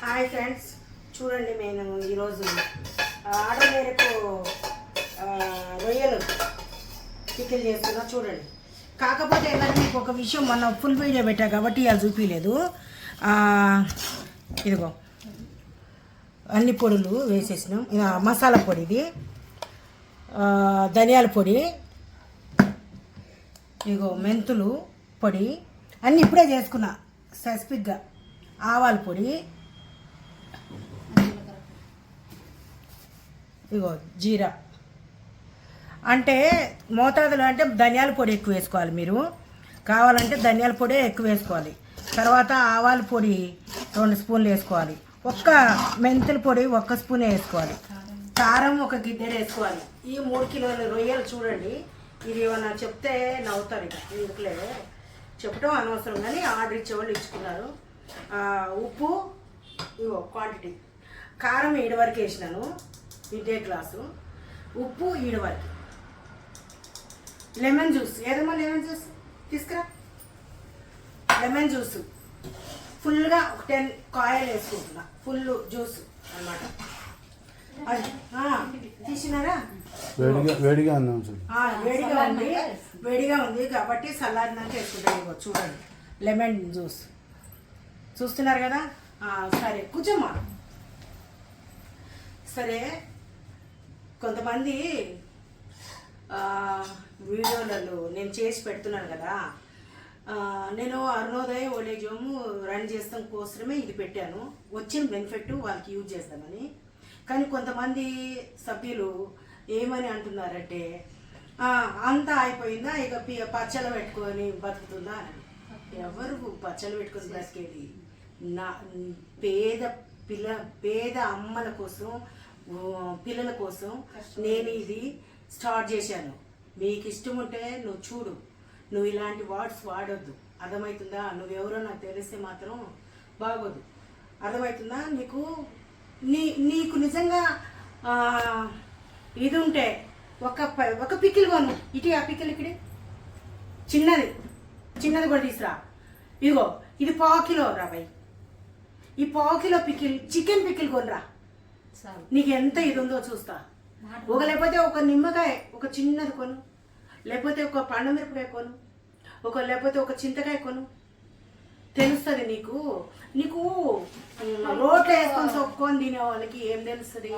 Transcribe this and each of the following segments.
Hi friends. చూడండి నేను ఈరోజు ఆర్డర్ మేరకు రొయ్యలు పికిల్ చేస్తున్నా చూడండి. కాకపోతే ఏంటంటే మీకు ఒక విషయం మొన్న ఫుల్ వీడియో పెట్టా కాబట్టి అది చూపించలేదు ఇదిగో అన్ని పొడులు వేసేసినాం. మసాలా పొడి ఇది ధనియాల పొడి ఇగో మెంతులు పొడి అన్నీ ఇప్పుడే చేసుకున్నా స్పెసిఫిక్గా ఆవాల పొడి ఇగో జీరా. అంటే మోతాదులో అంటే ధనియాల పొడి ఎక్కువ వేసుకోవాలి మీరు. కావాలంటే ధనియాల పొడి ఎక్కువ వేసుకోవాలి. తర్వాత ఆవాల పొడి రెండు స్పూన్లు వేసుకోవాలి. ఒక్క మెంతుల పొడి ఒక్క స్పూన్ వేసుకోవాలి. కారం ఒక గిద్దెడు వేసుకోవాలి. ఈ మూడు కిలోల రొయ్యలు చూడండి. ఇది ఏమన్నా చెప్తే నవ్వుతారు ఇక. ఎందుకులే? చెప్పడం అనవసరం కానీ ఆర్డర్ ఇచ్చేవాళ్ళు ఇచ్చుకున్నారు. ఉప్పు ఇవో క్వాంటిటీ కారం ఏడు వరకు వేసినాను. ఇదే గ్లాసు. ఉప్పు ఈడు వరకు. Lemon juice. ఏదమ్మా లెమన్ జ్యూస్? తీసుకురా. Lemon juice. ఫుల్గా ఒక టెన్ కాయలు వేసుకుంటున్నా. ఫుల్ జ్యూస్ ఆ, తీసినారా? వేడిగా ఉంది. వేడిగా ఉంది కాబట్టి చల్లారినాక వేసుకుంటాను ఇగో చూడండి. Lemon juice. చూస్తున్నారు కదా? సరే కూర్చోమ్మా సరే కొంతమంది వీడియోలలో నేను చేసి పెడుతున్నాను కదా నేను అరుణోదయ ఓలేజోము రన్ చేస్తాం కోసమే ఇది పెట్టాను. వచ్చిన బెనిఫిట్ వాళ్ళకి యూజ్ చేస్తామని. కానీ కొంతమంది సభ్యులు ఏమని అంటున్నారంటే అంతా అయిపోయిందా? ఇక పచ్చలు పెట్టుకొని బతుకుతుందా ఎవరు పచ్చలు పెట్టుకొని బ్రతికేది? నా పేద పిల్ల పేద అమ్మల కోసం పిల్లల కోసం నేను ఇది స్టార్ట్ చేశాను. మీకు ఇష్టం ఉంటే నువ్వు చూడు. నువ్వు ఇలాంటి వర్డ్స్ వాడొద్దు. అర్థమవుతుందా? నువ్వెవరో నాకు తెలిస్తే మాత్రం బాగోదు. అర్థమవుతుందా? నీకు నీ నీకు నిజంగా ఇది ఉంటే ఒక ఒక పికిల్ కొను. ఇటు ఆ పికిల్ ఇక్కడి. చిన్నది. చిన్నది కూడా తీసురా. ఇదిగో ఇది పావు కిలో రా ఈ పావు కిలో పికిల్ చికెన్ పికిల్ కొనరా. నీకు ఎంత ఇది ఉందో చూస్తా ఒక లేకపోతే ఒక నిమ్మకాయ ఒక చిన్నది కొను. లేకపోతే ఒక పండు మిరపకాయ కొను. ఒక లేకపోతే ఒక చింతకాయ కొను. తెలుస్తుంది నీకు? నీకు రోట్లో వేసుకొని తొక్కొని తినే వాళ్ళకి ఏం తెలుస్తుంది?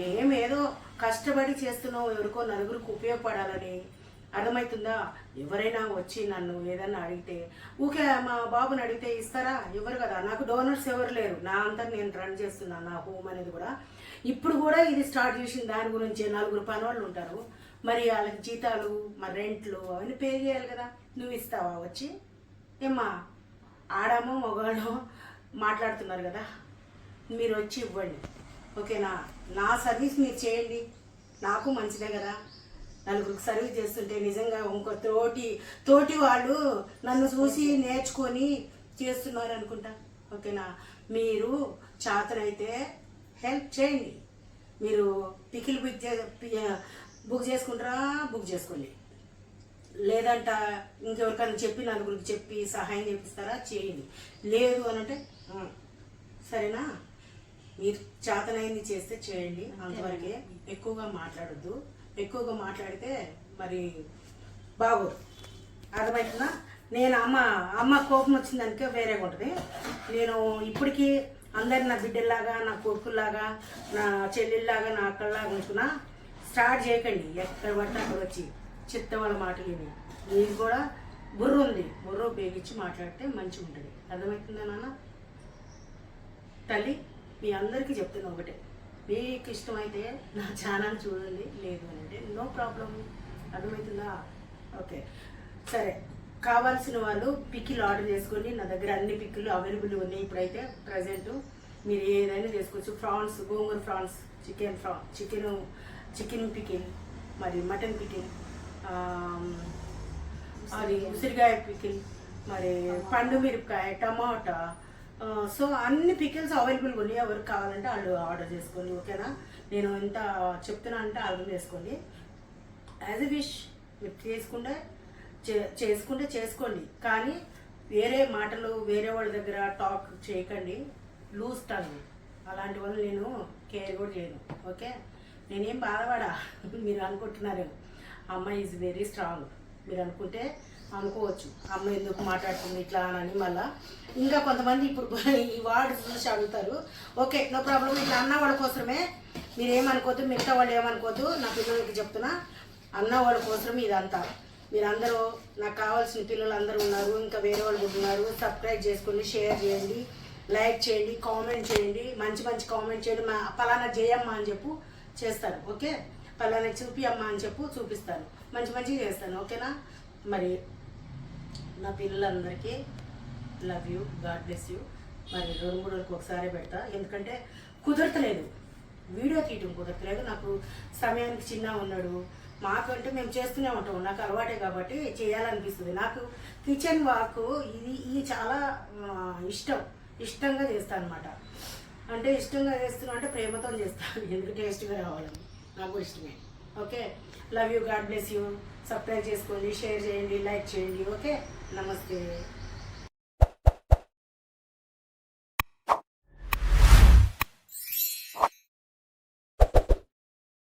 మేము ఏదో కష్టపడి చేస్తున్నాం ఎవరికో నలుగురికి ఉపయోగపడాలని. అర్థమవుతుందా? ఎవరైనా వచ్చి నన్ను ఏదన్నా అడిగితే ఊకే మా బాబుని అడిగితే ఇస్తారా? ఎవరు కదా? నాకు డోనర్స్ ఎవరు లేరు. నా అంతా నేను రన్ చేస్తున్నాను నా హోమ్ అనేది కూడా. ఇప్పుడు కూడా ఇది స్టార్ట్ చేసిన దాని గురించి నలుగురు పని వాళ్ళు ఉంటారు. మరి వాళ్ళకి జీతాలు మరి రెంట్లు అవన్నీ పే చేయాలి కదా. నువ్వు ఇస్తావా వచ్చి? ఏమ్మా ఆడామో మగవాళ్ళో మాట్లాడుతున్నారు కదా. మీరు వచ్చి ఇవ్వండి. ఓకేనా? నా సర్వీస్ మీరు చేయండి. నాకు మంచిదే కదా. నలుగురికి సర్వీస్ చేస్తుంటే నిజంగా ఇంకో తోటి తోటి వాళ్ళు నన్ను చూసి నేర్చుకొని చేస్తున్నారు అనుకుంటా. ఓకేనా? మీరు చేతనైతే హెల్ప్ చేయండి. మీరు పికిల్ బుక్ చే బుక్ చేసుకుంటారా? బుక్ చేసుకోండి. లేదంట ఇంకెవరికైనా చెప్పి నలుగురికి చెప్పి సహాయం చేపిస్తారా? చేయండి. లేదు అని అంటే "ఉం, సరేనా? మీరు చేతనైంది చేస్తే చేయండి. అంతవరకే ఎక్కువగా మాట్లాడొద్దు. ఎక్కువగా మాట్లాడితే మరి బాగోదు. అర్థమవుతుందా నేను అమ్మ అమ్మ కోపం వచ్చిందనికే వేరేగా ఉంటుంది. నేను ఇప్పటికీ అందరి నా బిడ్డల్లాగా నా కొడుకుల్లాగా నా చెల్లెల్లాగా నా అక్కల్లాగా ఉంటున్నా. స్టార్ట్ చేయకండి. ఎక్కడ పడితే అక్కడ వచ్చి చిత్త వాళ్ళ మాటలు ఇవి మీకు కూడా బుర్ర ఉంది. బుర్ర ఉపయోగించి మాట్లాడితే మంచిగా ఉంటుంది అర్థమవుతుందా నాన్న? తల్లి మీ అందరికీ చెప్తున్నా ఒకటే. మీకు ఇష్టమైతే నా ఛానల్ చూడండి. లేదు అని అంటే నో ప్రాబ్లం అర్థమవుతుందా? ఓకే. సరే. కావాల్సిన వాళ్ళు పిక్కిలు ఆర్డర్ చేసుకోండి. నా దగ్గర అన్ని పిక్కిలు అవైలబుల్ ఉన్నాయి. ఇప్పుడైతే ప్రజెంట్ మీరు ఏదైనా చేసుకోవచ్చు. ఫ్రాన్స్ గోంగూర ఫ్రాన్స్ చికెన్ ఫ్రా చికెన్ చికెన్ పికిల్ మరి మటన్ పికిల్ అది ఉసిరికాయ పికిల్ మరి పండు మిరపకాయ టమాటా సో అన్ని పికిల్స్ అవైలబుల్గా ఉన్నాయి. ఎవరికి కావాలంటే వాళ్ళు ఆర్డర్ చేసుకోండి ఓకేనా? నేను ఎంత చెప్తున్నా అంటే అర్థం చేసుకోండి. యాజ్ ఎ విష్ మీరు చేసుకుంటే చే- చేసుకుంటే చేసుకోండి. కానీ వేరే మాటలు వేరే వాళ్ళ దగ్గర టాక్ చేయకండి. లూజ్ టంగ్ అలాంటి వాళ్ళు నేను కేర్ కూడా చేయను. ఓకే? నేనేం బాధపడా? మీరు అనుకుంటున్నారేమో. అమ్మ ఈజ్ వెరీ స్ట్రాంగ్ మీరు అనుకుంటే అనుకోవచ్చు. అమ్మ ఎందుకు మాట్లాడుతుంది ఇట్లా అని మళ్ళా. ఇంకా కొంతమంది ఇప్పుడు ఈ వార్డు చూసి అడుగుతారు ఓకే నో ప్రాబ్లం ఇట్లా అన్న వాళ్ళ కోసమే. మీరు ఏమనుకోవద్దు మిగతా వాళ్ళు ఏమనుకోవద్దు నా పిల్లలకి చెప్తున్నా. అన్న వాళ్ళ కోసం ఇదంతా. మీరందరూ నాకు కావాల్సిన పిల్లలు అందరూ ఉన్నారు ఇంకా వేరే వాళ్ళు కూడా ఉన్నారు. సబ్స్క్రైబ్ చేసుకోండి షేర్ చేయండి లైక్ చేయండి కామెంట్ చేయండి. మంచి మంచి కామెంట్ చేయండి. మా పలానా చేయమ్మా అని చెప్పు చేస్తాను ఓకే? పలానా చూపి అమ్మా అని చెప్పు చూపిస్తాను. మంచి మంచిగా చేస్తాను ఓకేనా? మరి నా పిల్లలందరికీ love you God bless you. మరి రెండు మూడు రోజులకు ఒకసారి పెడతా. ఎందుకంటే కుదరతలేదు. వీడియో తీయటం కుదరతలేదు. నాకు సమయానికి చిన్న ఉన్నాడు. మాకంటే మేము చేస్తూనే ఉంటాం. నాకు అలవాటే కాబట్టి చేయాలనిపిస్తుంది. నాకు కిచెన్ వాక్ ఇది ఇది చాలా ఇష్టం. ఇష్టంగా చేస్తాను అనమాట అంటే ఇష్టంగా చేస్తున్నా అంటే ప్రేమతో చేస్తాను ఎందుకు టేస్ట్గా రావాలని? నాకు ఇష్టమే. Okay? Love you God bless you. Subscribe చేసుకోండి షేర్ చేయండి లైక్ చేయండి ఓకే నమస్తే.